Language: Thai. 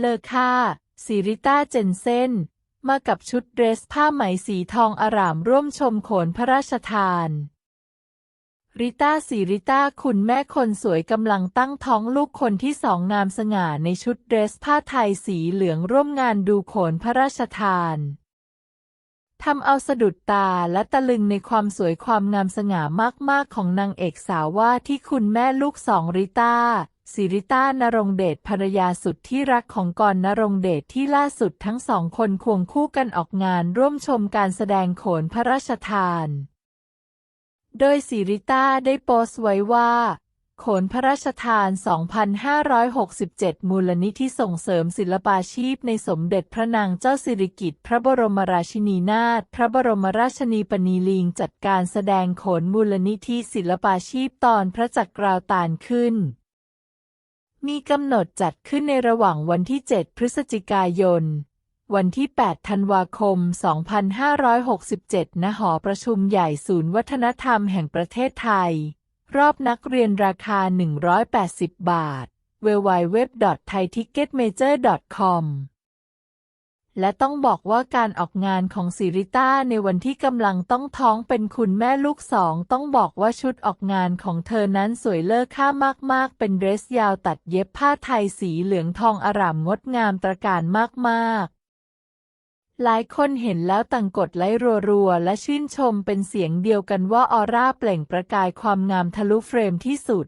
เลอค่าซิริต้าเจนเซนมากับชุดเดรสผ้าไหมสีทองอร่ามร่วมชมโขนพระราชทาน ริต้าสีริต้าคุณแม่คนสวยกำลังตั้งท้องลูกคนที่สองงามสง่าในชุดเดรสผ้าไทยสีเหลืองร่วมงานดูโขนพระราชทานทำเอาสะดุดตาและตะลึงในความสวยความงามสง่ามากๆของนางเอกสาวว่าที่คุณแม่ลูกสองริต้า สิริต้านรงเดชภรรยาสุดที่รักของกรนรงเดชที่ล่าสุดทั้งสองคนควงคู่กันออกงานร่วมชมการแสดงโขนพระราชทาน โดยสิริต้าได้โพสต์ไว้ว่า โขนพระราชทาน 2567 มูลนิธิส่งเสริมศิลปาชีพในสมเด็จพระนางเจ้าสิริกิติ์พระบรมราชินีนาถพระบรมราชนีปนีลิงจัดการแสดงโขนมูลนิธิศิลปาชีพตอนพระจักราวตานขึ้น มีกำหนดจัดขึ้นในระหว่างวันที่ 7 พฤศจิกายน วันที่ 8 ธันวาคม 2567 ณ หอประชุมใหญ่ศูนย์วัฒนธรรมแห่งประเทศไทย รอบนักเรียนราคา 180 บาท www.thaiticketmajor.com และต้องบอกว่าการออกงานของสิริต้าในวันที่กำลังต้องท้องเป็นคุณแม่ลูกสอง ต้องบอกว่าชุดออกงานของเธอนั้นสวยเลิศค่ามากๆ เป็นเดรสยาวตัดเย็บผ้าไทยสีเหลืองทองอร่ามงดงามตระการมากๆหลายคนเห็นแล้วต่างกดไลค์รัวๆ และชื่นชมเป็นเสียงเดียวกันว่าออร่าเปล่งประกายความงามทะลุเฟรมที่สุด